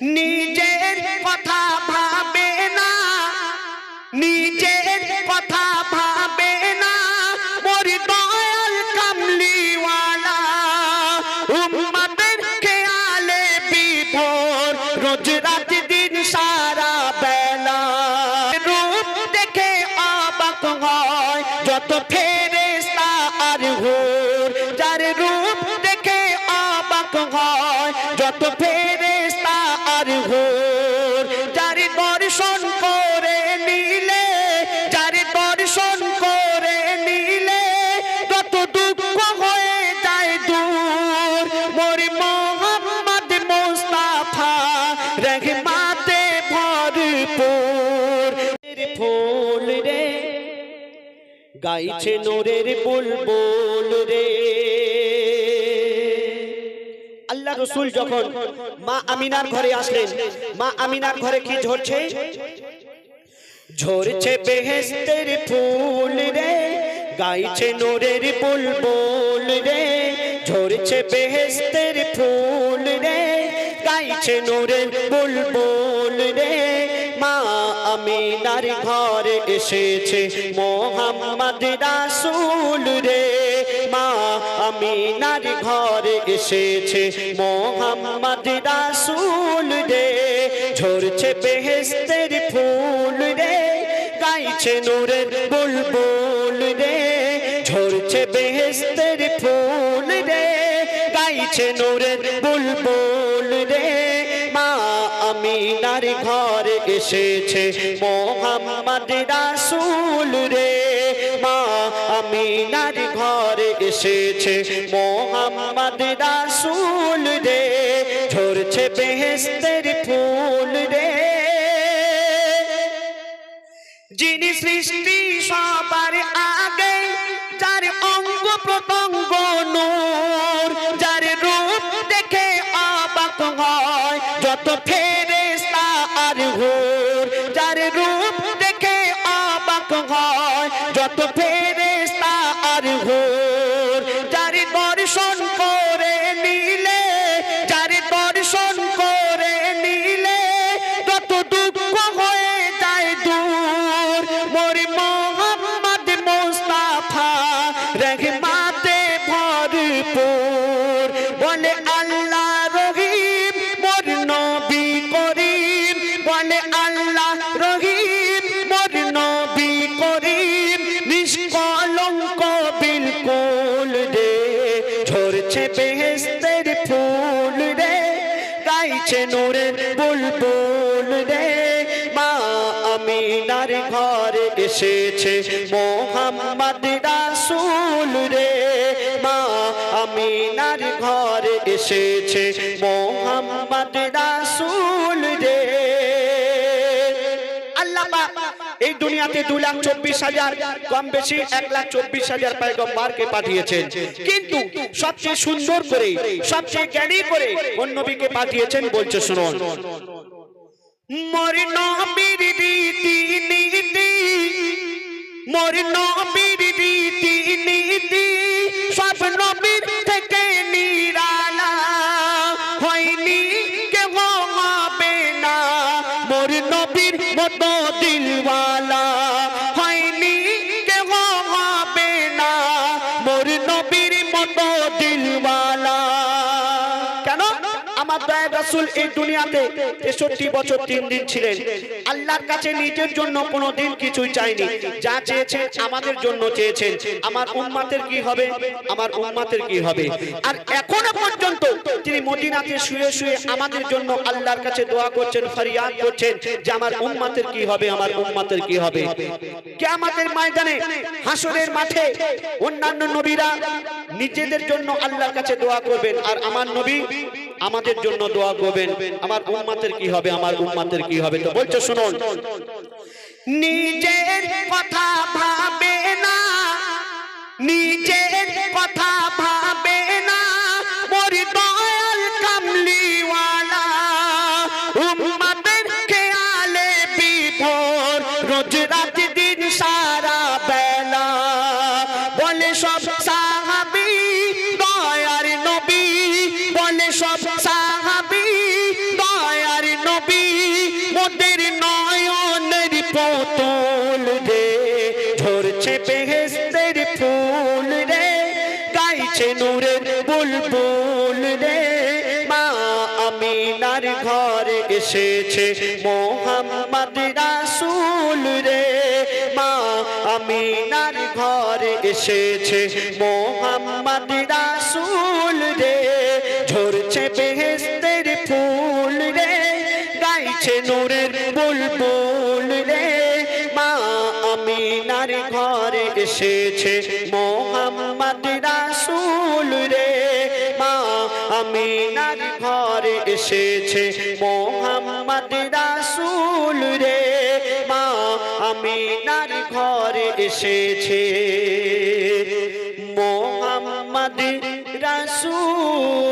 নিজের কথা ভাবে না। নিজের কথা ভাবে না। মোর দয়াল কামলিওয়ালা উম্মতের খেয়ালে বিভোর। রোজ রাত দিন সারা বেলা রূপ দেখে অবাক হয়। যত ফেরেশতা আর হুর, যার রূপ অবাক হয় যত ফেরেশতা আর হুর যার দর্শন করে নিলে, যার দর্শন করে নিলে তত দুঃখ হয়ে যায় দূর। মোর মোহাম্মদ মুস্তাফা রহমাতে ভরপুর। ফুল রে, গাইছে নোরের বুলবুল রে। রসুল যখন মা আমিনার ঘরে আসলেন, মা আমিনার ঘরে কি ঝরছে? ঝরছে বেহেস্তের ফুল রে, গাইছে নোরের বুলবুল রে। ঝরছে বেহেস্তের ফুল রে, গাইছে নোরের বুলবুল রে। মা আমিনার ঘরে এসেছে মোহাম্মদ রাসূল রে। আমিনার ঘরে এসেছে মোহাম্মদ রাসূল রে। ঝরছে বেহেস্তের ফুল রে, গাইছে নূরের বুলবুল রে। ঝরছে বেহেস্তের ফুল রে, গাইছে নূরের বুলবুল রে। মা আমিনার ঘরে এসেছে মোহাম্মদ রাসূল রে। মা আমিনার ঘরে এসেছে। মোহাম্মদ রাসূল রে, ঝরছে বেহেস্তের ফুল রে। যিনি সৃষ্টি সবার আগে, যার অঙ্গ প্রত্যঙ্গ নূর, যার রূপ দেখে অবাক হয়, যত ফেরেশতা আর হুর, যার রূপ দেখে অবাক হয়, যত ফেরেশতা আর হুর। রহমাতে আমিনার ঘরে এসেছে। মোহাম্মদ রাসূল রে মা, আমিনার ঘরে এসেছে। মোহাম্মদ রাসূল রে। এই দুনিয়াতে দু লাখ চব্বিশ হাজার, কম বেশি এক লাখ চব্বিশ হাজার পায়গম্বারকে পাঠিয়েছেন। কিন্তু সবচেয়ে সুন্দর করে, সবচেয়ে জ্ঞানী করে কোন নবীকে পাঠিয়েছেন বলছে শুনুন। মোর নবীর নীতি মোর নবীর রীতি নীতি, সব নবীর থেকে নিরালা। হয়নি কেহ হবে না, মোর নবীর মতো দিলওয়ালা। হয়নি কেহ হবে না, মোর নবীর মতো দিলওয়ালা। কেন? আমার দয়ার রাসুল এই দুনিয়াতে তেষট্টি বছর তিন দিন ছিলেন। আল্লাহর কাছে নিজের জন্য কোনো দিন কিছুই চাইনি। যা চেয়েছেন আমাদের জন্য চেয়েছেন। আমার উম্মাতের কি হবে? আমার উম্মাতের কি হবে? আর এখনও পর্যন্ত তিনি মদিনাতে শুয়ে শুয়ে আমাদের জন্য আল্লাহর কাছে দোয়া করছেন, ফরিয়াদ করছেন যে আমার উম্মাতের কি হবে, আমার উম্মাতের কি হবে? কিয়ামতের ময়দানে, হাসরের মাঠে অন্যান্য নবীরা নিজেদের জন্য আল্লাহর কাছে দোয়া করবেন। আর আমার নবী আমাদের জন্য দোয়া করবেন। আমার উম্মাতের কি হবে? আমার উম্মাতের কি হবে? তো বলছো, শুনুন। নিজের কথা ভাবে না, নিজের কথা ভাবে না মোর দয়াল কামলিওয়ালা উম্মতের খেয়ালে বিভোর, রোজ রাত দিন সারা বেলা বলে সব সাহাবি ফুল রে ঝরছে বেহেস্তের ফুল রে গাইছে নূরের বুলবুল রে মা আমিনার ঘরে এসেছে মোহাম্মদ রাসুল রে মা আমিনার ঘরে এসেছে মোহাম্মদ রাসুল রে ঝরছে বেহেস্ত দিয়েছে মোহাম্মদ রাসুল রে মা আমি আমিনার ঘরে এসেছে। মোহাম্মদ রাসুল